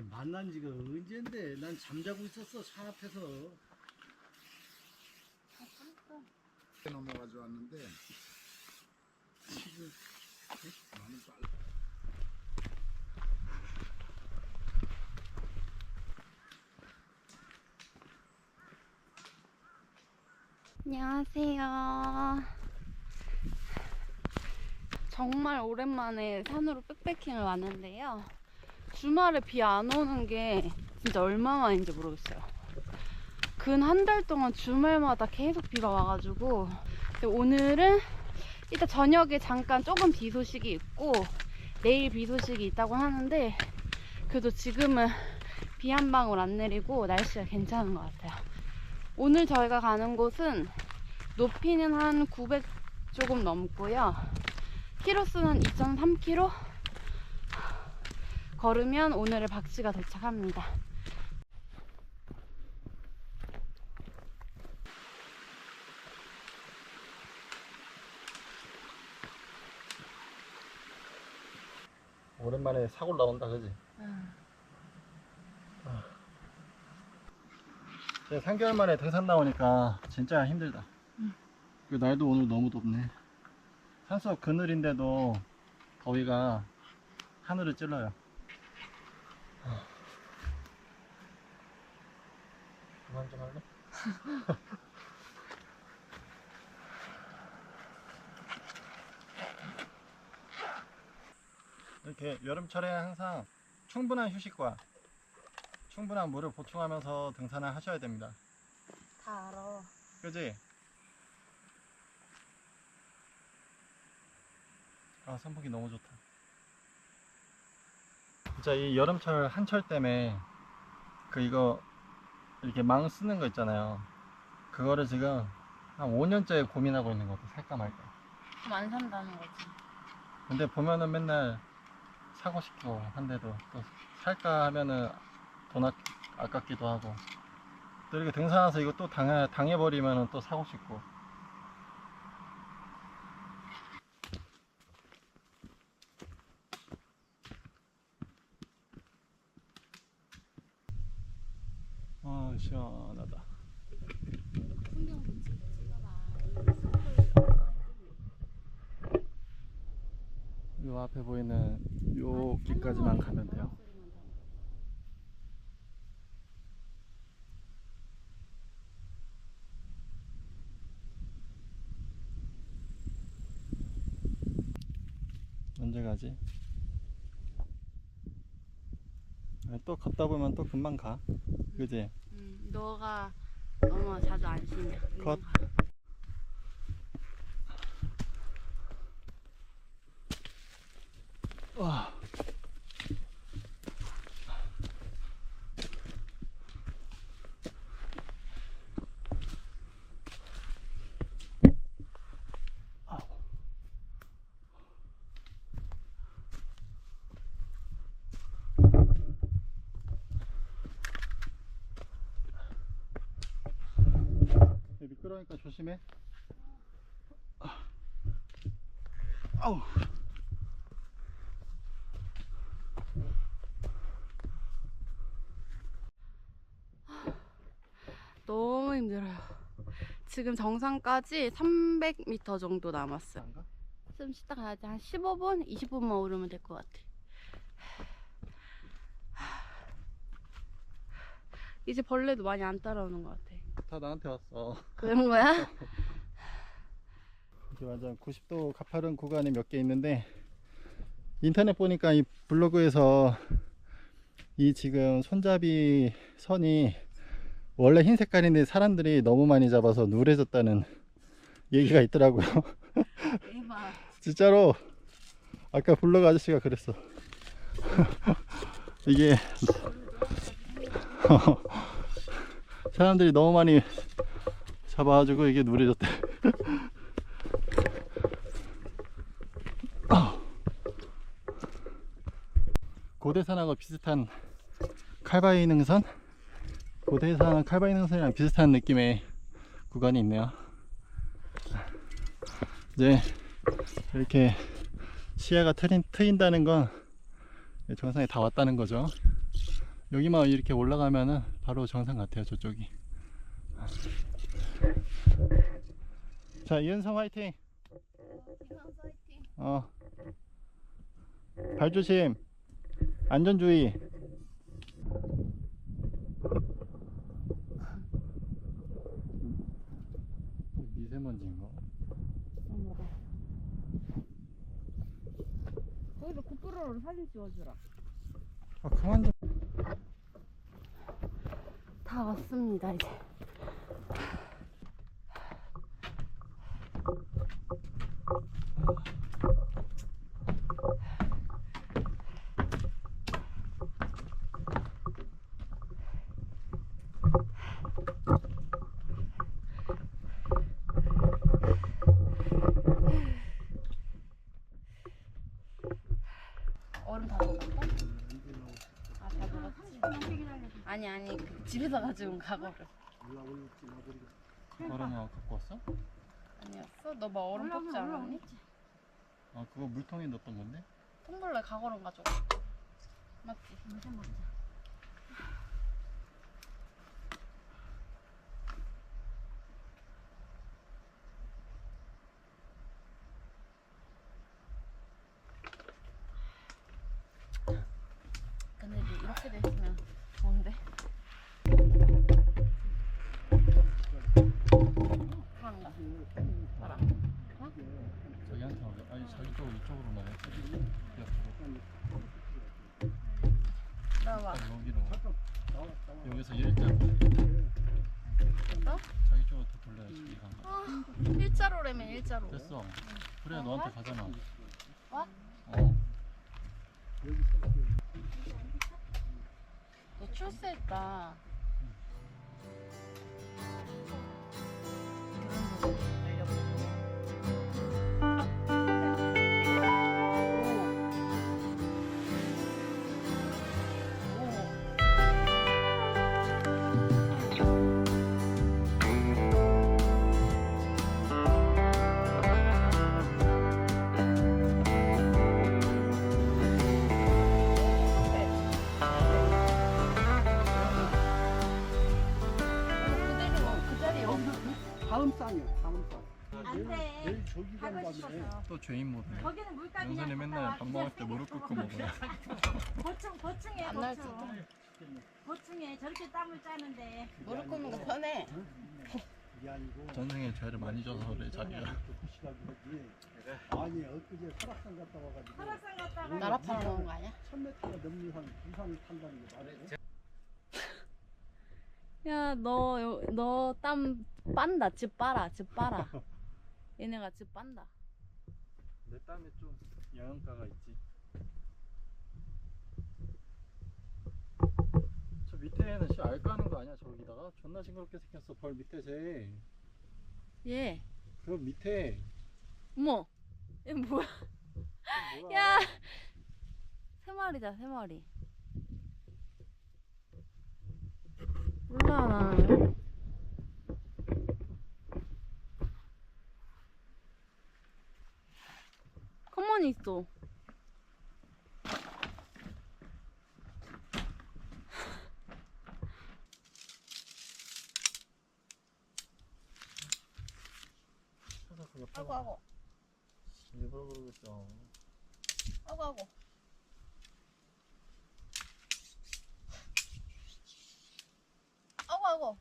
아니 만난 지가 언젠데 난 잠자고 있었어 차 앞에서 넘어가지고 왔는데 지금 많이 빨라. 안녕하세요. 정말 오랜만에 산으로 백패킹을 왔는데요. 주말에 비 안 오는 게 진짜 얼마만인지 모르겠어요. 근 한 달 동안 주말마다 계속 비가 와가지고 오늘은 이따 저녁에 잠깐 조금 비 소식이 있고 내일 비 소식이 있다고 하는데 그래도 지금은 비 한 방울 안 내리고 날씨가 괜찮은 것 같아요. 오늘 저희가 가는 곳은 높이는 한 900 조금 넘고요. 키로 수는 2.3km. 걸으면 오늘의 박쥐가 도착합니다. 오랜만에 사골 나온다 그지? 제가 3개월 만에 등산 나오니까 진짜 힘들다. 그 날도 오늘 너무 덥네. 산속 그늘인데도 더위가 하늘을 찔러요 그만 좀 할래? 이렇게 여름철에 항상 충분한 휴식과 충분한 물을 보충하면서 등산을 하셔야 됩니다. 다 알아. 그지? 아, 선풍기 너무 좋다. 진짜 이 여름철 한철 때문에 그 이거 이렇게 망 쓰는 거 있잖아요. 그거를 지금 한 5년째 고민하고 있는 것 같아. 살까 말까. 그럼 안 산다는 거지. 근데 보면은 맨날 사고 싶고 한데도 또 살까 하면은 돈 아, 아깝기도 하고 또 이렇게 등산 와서 이거 또 당해, 당해버리면은 또 사고 싶고 아 시원하다 풍경 좀 찍어봐. 요 앞에 보이는 요 길까지만 가면 돼요 언제 가지? 아, 또 걷다 보면 또 금방 가 그지? 음, 너가 너무 자주 안 쉬면. 컷. 와. 아우. 네, 미끄러우니까 조심해. 아우. 너무 힘들어요. 지금 정상까지 300m 정도 남았어요. 좀 쉬다 가야지. 한 15분, 20분만 오르면 될 것 같아. 이제 벌레도 많이 안 따라오는 것 같아. 다 나한테 왔어. 그런 거야? 이게 완전 90도 가파른 구간이 몇 개 있는데 인터넷 보니까 이 블로그에서 이 지금 손잡이 선이 원래 흰 색깔인데 사람들이 너무 많이 잡아서 누래졌다는 얘기가 있더라고요. 대박. 진짜로 아까 블로그 아저씨가 그랬어. 이게 사람들이 너무 많이 잡아가지고 이게 누래졌대. 고대산하고 비슷한 칼바위 능선? 고대산 칼바위 능선이랑 비슷한 느낌의 구간이 있네요. 이제 이렇게 시야가 트인, 트인다는 건 정상에 다 왔다는 거죠. 여기만 이렇게 올라가면은 바로 정상 같아요 저쪽이 자 이은성 화이팅 어. 발 조심 안전주의 미세먼지인가? 거기서 고프로로 사진 찍어주라. 아 그만 좀 다 왔습니다 이제. 얼음 다 녹았다? 아, 다 녹았지? 아니, 아니, 그 집에서 가져온 각오를. 얼음아 갖고 왔어? 아니었어? 너 막 얼음 뽑지 않았니? 아 그거 물통에 넣었던 건데? 텀블러에 각오름 가져와. 맞지? 근데 이제 이렇게 돼 있으면 좋은데? 그런가? 봐라. 저기한테 하게 아니 자기 쪽 이쪽으로 나가 나와. 여기로. 여기서 일자로 너? 자기 쪽으로 더 돌려야지 이거. 아, 일자로라면 일자로. 됐어. 그래 너한테 가잖아. 와? 어. 너 출세했다. 그 하고 싶어서. 또 죄인 모드네 거기는 물감이 영선이 맨날 밥 먹을 때 무릎 꿇고 먹어요 보충 보충해 안날 보충. 보충해 저렇게 땀을 짜는데 무릎 꿇는 거 편해. 전생에 죄를 많이 져서 그래 자기가 아니 엊그제 설악산 갔다 와가지고 설악산 갔다가 나라 팔아먹은 거 아니야? 1000m가 넘는 산 부산 탄다는 게 말이야 야, 너, 너 땀 빤다. 집 빨아, 집 빨아. 얘네가 집 빤다. 내 땀에 좀 영양가가 있지 저 밑에는 씨 알까 하는 거 아니야 저기다가 존나 징그럽게 생겼어 벌 밑에 쟤 얘, 그 밑에 어머, 얘 뭐야? 뭐야 야, 세 마리다, 세 마리. 몰라, 나. 가만히 있어. 아고, 아고, 일부러 그러겠죠 아고. 아고, 아고.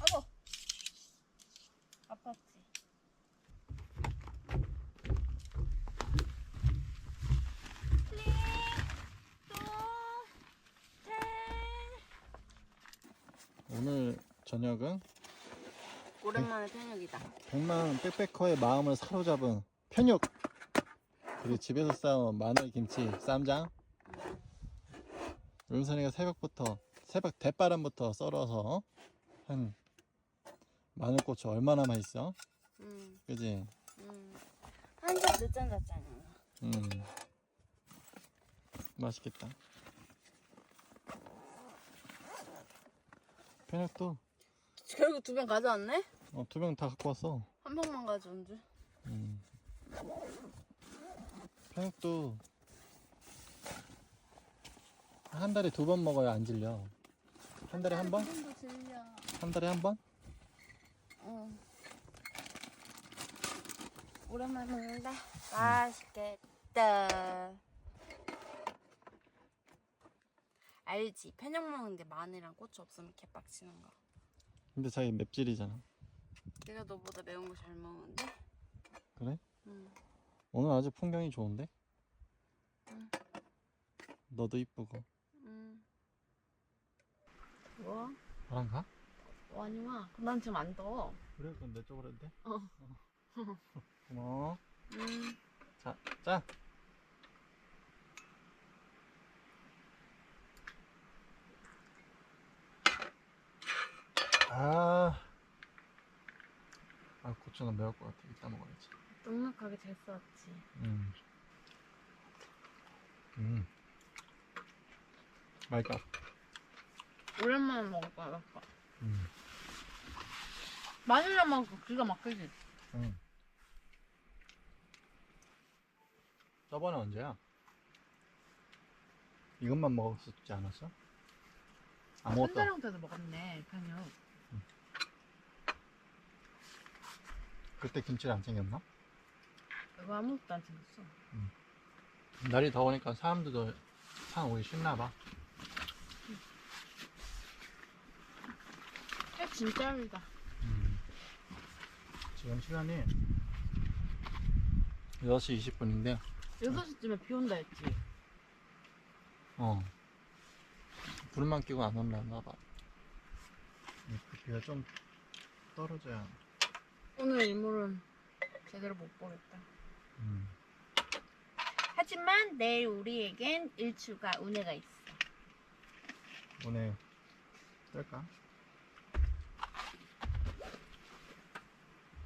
아고. 아팠지. 오늘 저녁은 오랜만에 저녁이다. 백만 백패커의 마음을 사로잡은 편육. 그리고 집에서 싸운 마늘 김치 쌈장. 은선이가 새벽부터 새벽 대바람부터 썰어서 한 마늘고추 얼마나 맛있어? 음, 그지? 음. 한잔 늦잠 잤잖아. 음. 맛있겠다. 편육도 결국 두 병 가져왔네? 어, 두 병 다 갖고 왔어 한 병만 가져온 줄. 음. 편육도 한 달에 두 번 먹어야 안 질려. 한 달에 한 번? 지금도 질려. 한 달에 한 번? 어. 오랜만에 먹는다. 맛있겠다. 알지? 편육 먹는데 마늘이랑 고추 없으면 개빡치는 거. 근데 자기 맵찔이잖아. 내가 너보다 매운 거 잘 먹는데? 그래? 응. 오늘 아주 풍경이 좋은데? 응. 너도 이쁘고. 응. 뭐? 너랑 가? 어, 아니 와. 난 지금 안 더워. 그래, 그럼 내 쪽으로 해도 돼? 어. 고마워. 응. 자, 짠! 아, 아 고추는 매울 것 같아. 이따 먹어야지. 넉넉하게 잘 써왔지. 음, 음, 맛있다. 오랜만에 먹을 거야, 아빠. 음, 마늘이랑 먹으니까 기가 막히지? 음. 저번에 언제야? 이것만 먹었었지 않았어? 아무것도 손자랑 때도 먹었네, 편육. 그때 김치를 안 챙겼나? 이거 아무것도 안 챙겼어. 날이 더우니까 사람들도 산 오기 싫나 봐. 해 진짜 열리다. 지금 시간이 6시 20분인데, 6시쯤에 비 온다 했지. 어. 불만 끼고 안 온다나 봐. 그 비가 좀 떨어져야. 오늘 일몰은 제대로 못 보겠다. 음. 하지만 내일 우리에겐 일출과 운해가 있어. 오늘 뜰까?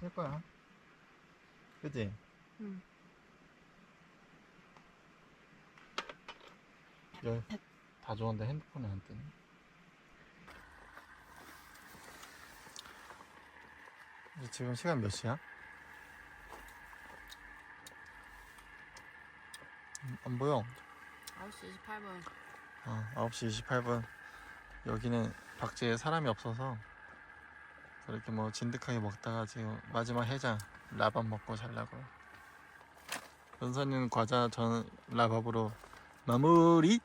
뜰 거야. 그지? 응. 여기 다 좋은데 핸드폰이 안 뜨네. 이제 지금 시간 몇 시야? 음, 안 보여. 9시 28분. 어, 9시 28분. 여기는 박제에 사람이 없어서 그렇게 뭐 진득하게 먹다가 지금 마지막 해장 라밥 먹고 자려고요. 연선이는 과자, 저는 라밥으로 마무리!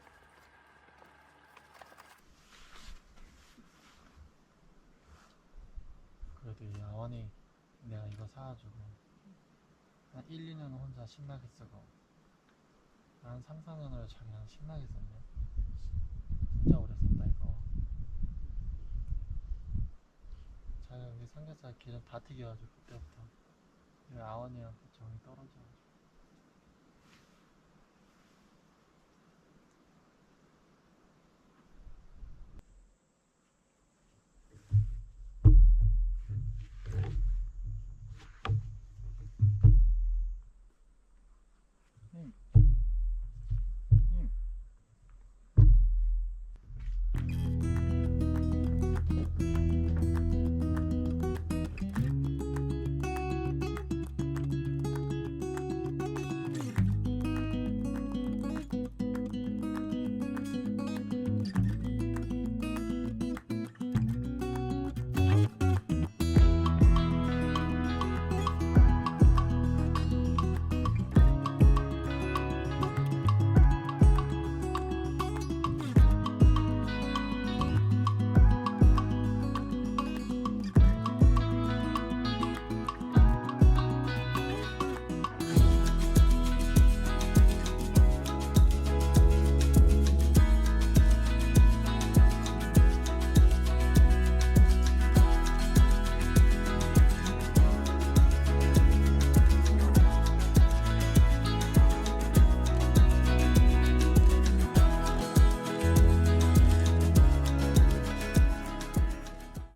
아원이 내가 이거 사가지고 한 1, 2년 혼자 신나게 쓰고 한 3, 4년을 자기랑 신나게 썼네. 진짜 오래 썼다 이거. 자기가 여기 삼겹살 기름 다 튀겨가지고 그때부터. 이 아원이랑 또 정이 떨어져가지고